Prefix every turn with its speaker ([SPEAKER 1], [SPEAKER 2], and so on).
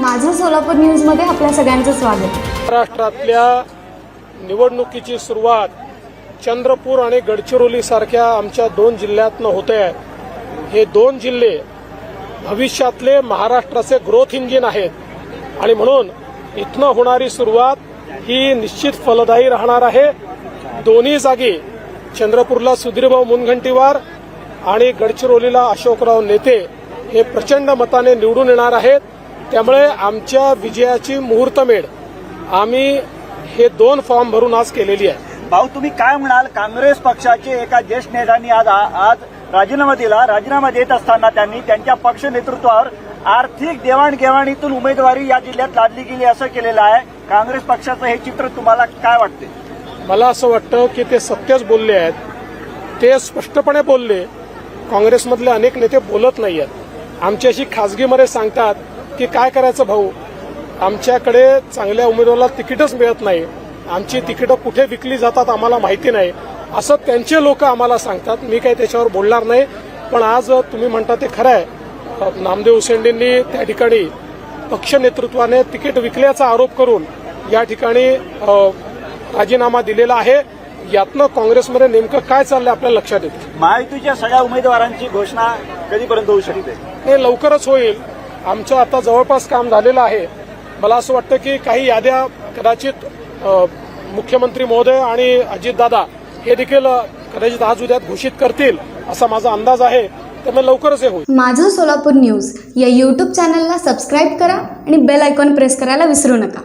[SPEAKER 1] माझं सोलापूर न्यूजमध्ये आपल्या सगळ्यांचं स्वागत.
[SPEAKER 2] महाराष्ट्रातल्या निवडणुकीची सुरुवात चंद्रपूर आणि गडचिरोली सारख्या आमच्या दोन जिल्ह्यातनं होते. आहे हे दोन जिल्हे भविष्यातले महाराष्ट्राचे ग्रोथ इंजिन आहेत. आणि म्हणून इथनं होणारी सुरुवात ही निश्चित फलदायी राहणार आहे. दोन्ही जागी चंद्रपूरला सुधीरभाऊ मुनगंटीवार आणि गडचिरोलीला अशोकराव नेते हे प्रचंड मताने निवडून येणार आहेत. त्यामुळे आमच्या विजयाची मुहूर्तमेढ आम्ही हे दोन फॉर्म भरून आज केलेली आहे.
[SPEAKER 3] भाऊ तुम्ही काय म्हणाल? काँग्रेस पक्षाचे एका ज्येष्ठ नेत्यांनी आज आज राजीनामा दिला. राजीनामा देत असताना त्यांनी त्यांच्या पक्ष नेतृत्वावर आर्थिक देवाणघेवाणीतून उमेदवारी या जिल्ह्यात लादली गेली असं केलेलं आहे. काँग्रेस पक्षाचं हे चित्र तुम्हाला काय वाटते?
[SPEAKER 2] मला असं वाटतं की ते सत्यच बोलले आहेत. ते स्पष्टपणे बोलले. काँग्रेसमधले अनेक नेते बोलत नाही आहेत आमच्याशी खासगीमध्ये सांगतात की काय करायचं भाऊ? आमच्याकडे चांगल्या उमेदवाराला तिकीटच मिळत नाही. आमची तिकीटं कुठे विकली जातात आम्हाला माहिती नाही. असं त्यांचे लोक आम्हाला सांगतात. मी काही त्याच्यावर बोलणार नाही. पण आज तुम्ही म्हणता ते खरं आहे. नामदेव उसेंडींनी त्या ठिकाणी पक्ष नेतृत्वाने तिकीट विकल्याचा आरोप करून या ठिकाणी राजीनामा दिलेला आहे. यातनं काँग्रेसमध्ये नेमकं काय चाललंय आपल्या लक्षात येतं.
[SPEAKER 3] महायुतीच्या सगळ्या उमेदवारांची घोषणा कधीपर्यंत होऊ शकते?
[SPEAKER 2] हे लवकरच होईल. आमचं आता जवळपास काम झालेलं आहे. मला असं वाटतं की काही याद्या कदाचित मुख्यमंत्री महोदय आणि अजितदादा हे देखील कदाचित आज उद्यात घोषित करतील असा माझा अंदाज आहे. त्यामुळे लवकरच हे होईल.
[SPEAKER 1] माझं सोलापूर न्यूज या यूट्यूब चॅनलला सबस्क्राईब करा आणि बेल आयकॉन प्रेस करायला विसरू नका.